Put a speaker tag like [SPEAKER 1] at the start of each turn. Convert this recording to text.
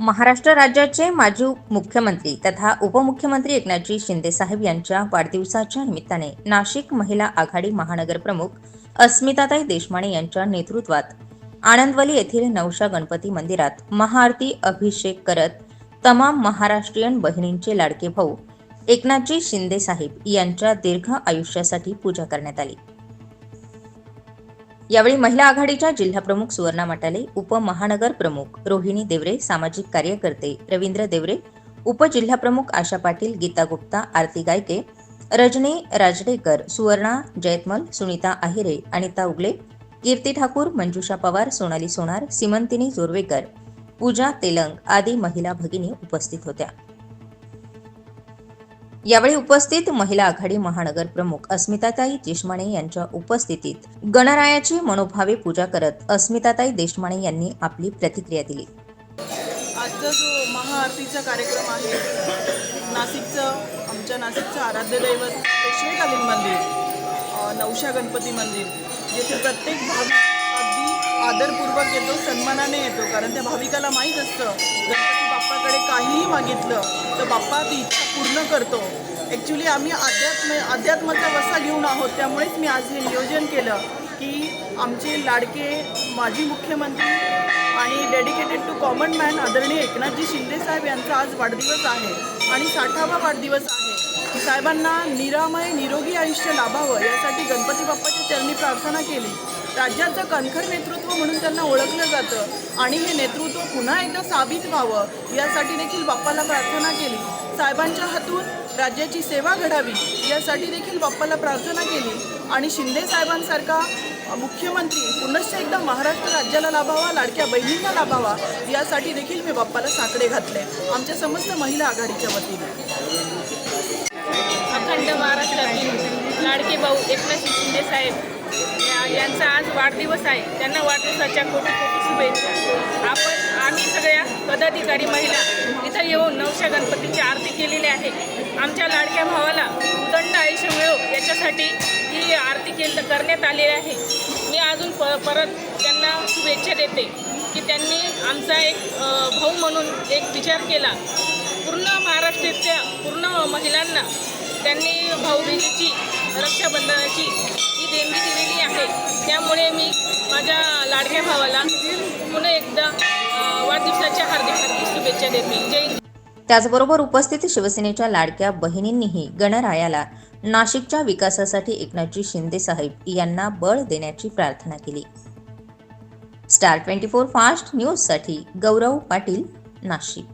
[SPEAKER 1] महाराष्ट्र राज्याचे माजी मुख्यमंत्री तथा उपमुख्यमंत्री एकनाथजी शिंदे साहेब यांच्या वाढदिवसाच्या निमित्ताने नाशिक महिला आघाडी महानगर प्रमुख अस्मिताताई देशमाने यांच्या नेतृत्वात आनंदवली येथील नवशा गणपती मंदिरात महाआरती अभिषेक करत तमाम महाराष्ट्रीयन बहिणींचे लाडके भाऊ एकनाथजी शिंदे साहेब यांच्या दीर्घ आयुष्यासाठी पूजा करण्यात आली. यावेळी महिला आघाडीच्या जिल्हाप्रमुख सुवर्णा मटाले उपमहानगर प्रमुख रोहिणी देवरे सामाजिक कार्यकर्ते रवींद्र देवरे उपजिल्हाप्रमुख आशा पाटील गीता गुप्ता आरती गायके रजनी राजडेकर सुवर्णा जयतमल सुनीता आहिरे अनिता उगले कीर्ती ठाकूर मंजुषा पवार सोनाली सोनार सिमंतिनी जोरवेकर पूजा तेलंग आदी महिला भगिनी उपस्थित होत्या. यावेळी उपस्थित महिला आघाडी महानगर प्रमुख अस्मिताताई देशमाने यांच्या उपस्थितीत गणरायाची मनोभावे पूजा करत अस्मिताताई देशमाने यांनी आपली प्रतिक्रिया दिली.
[SPEAKER 2] आजचा जो महाआरतीचा कार्यक्रम आहे नाशिकचं आमच्या नाशिकचं आराध्य दैवत पेशवेकालीन मंदिर नवशा गणपती मंदिर जेथे प्रत्येक भाविक अगदी आदरपूर्वक येतो सन्मानाने येतो कारण त्या भाविकाला माहीत असतं गणपती बाप्पाकडे काहीही मागितलं तर बाप्पा ती इच्छा पूर्ण करतो. ॲक्च्युली आम्ही अध्यात्म अध्यात्माचा वसा घेऊन आहोत. त्यामुळेच मी आज हे नियोजन केलं की आमचे लाडके माजी मुख्यमंत्री आणि डेडिकेटेड टू कॉमन मॅन आदरणीय एकनाथजी शिंदे साहेब यांचा आज वाढदिवस आहे आणि साठावा वाढदिवस आहे. साहेबांना निरामय निरोगी आयुष्य लाभावं यासाठी गणपती बाप्पाच्या चरणी प्रार्थना केली. राज्याचं कणखर नेतृत्व म्हणून त्यांना ओळखलं जातं. आणि हे नेतृत्व पुन्हा एकदा साबित व्हावं यासाठी देखील बाप्पाला प्रार्थना केली. साहेबांच्या हातून राज्याची सेवा घडावी यासाठी देखील बाप्पाला प्रार्थना केली. आणि शिंदे साहेबांसारखा मुख्यमंत्री पुनश्च एकदा महाराष्ट्र राज्याला लाभावा लाडक्या बहिणींना लाभावा यासाठी देखील मी बाप्पाला साकडे घातले. आमच्या समस्त महिला आघाडीच्या वतीने.
[SPEAKER 3] अखंड महाराष्ट्रातील लाडके भाऊ एकनाथ शिंदे साहेब यांचा आज वाढदिवस आहे. त्यांना वाढदिवसाच्या कोटी कोटी शुभेच्छा. आपण आम्ही सगळ्या पदाधिकारी महिला इथं येऊन नवशा गणपतीची आरती केलेली आहे. आमच्या लाडक्या भावाला उदंड आयुष्य मिळो याच्यासाठी ही आरती केंद करण्यात आलेली आहे. मी अजून प परत त्यांना शुभेच्छा देते की त्यांनी आमचा एक भाऊ म्हणून एक विचार केला. पूर्ण महाराष्ट्रातल्या पूर्ण महिलांना त्यांनी भाऊबीजेची रक्षाबंधनाची ही देणगी दिलेली आहे. त्यामुळे मी माझ्या लाडक्या भावाला पुन्हा एकदा वाढदिवसाच्या हार्दिक हार्दिक शुभेच्छा देते. जय
[SPEAKER 1] त्याचबरोबर उपस्थित शिवसेनेच्या लाडक्या बहिणींनीही गणरायाला नाशिकच्या विकासासाठी एकनाथजी शिंदे साहेब यांना बळ देण्याची प्रार्थना केली. स्टार ट्वेंटी फोर फास्ट न्यूजसाठी गौरव पाटील नाशिक.